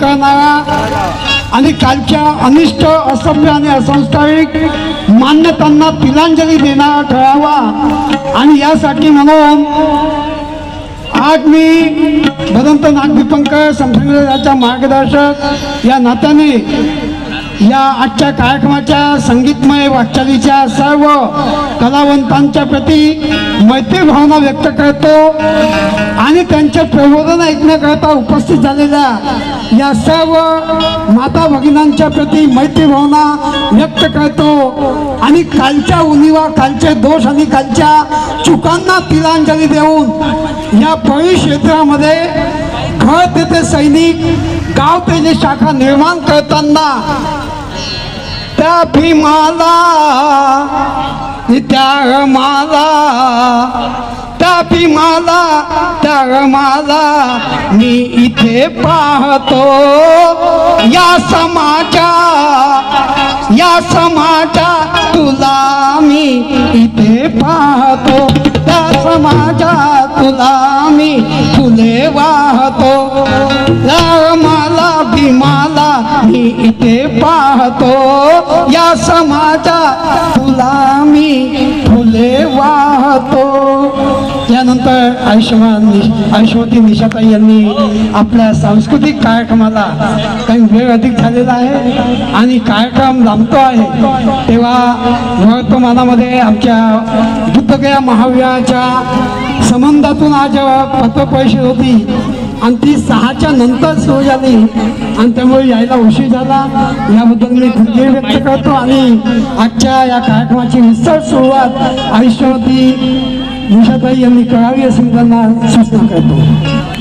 करणारा आणि कालच्या अनिष्ट असभ्य आणि असंस्कारिक मान्यतांना तिलांजली देणारा ठरावा. आणि यासाठी म्हणून आज मी भदंत नागदीपंकर संघटनेच्या मार्गदर्शक या नात्याने या आजच्या कार्यक्रमाच्या संगीतमय वाटचालीच्या सर्व कलावंतांच्या प्रती मैत्री भावना व्यक्त करतो. आणि त्यांचे प्रबोधन ऐकण्याकरता उपस्थित झालेल्या या सर्व माता भगिनांच्या प्रती मैत्री भावना व्यक्त करतो. आणि कालच्या उनिवा कालचे दोष आणि कालच्या चुकांना तिलांजली देऊन या परिक्षेत्रामध्ये घर तेथे सैनिक गाव तेथे शाखा निर्माण करताना त्या भीमाला त्या माला त्या भीमाला त्या मी इथे पाहतो, या समाजा या समाजा तुला मी इथे पाहतो त्या समाजा तुला मी फुले वाहतो. रमाला, भीमाला मी इथे पाहतो, या समाजा तुला मी फुले वाहतो. आयुष्यमान नि- आयुष्यवती निशाताई यांनी आपल्या सांस्कृतिक कार्यक्रमाला काही वेळ अधिक झालेला आहे आणि कार्यक्रम लांबतो आहे. तेव्हा वर्तमानामध्ये आमच्या बुद्धगया महाविहाराच्या संबंधातून आज पत्रपरिषद होती आणि ती सहाच्या नंतर सुरू झाली आणि त्यामुळे यायला उशीर झाला. याबद्दल मी खुर्जी व्यक्त करतो आणि आजच्या या कार्यक्रमाची विस्तृत सुरुवात आयुष्यवती निशाताई यांनी करावी अशी मी त्यांना सूचना करतो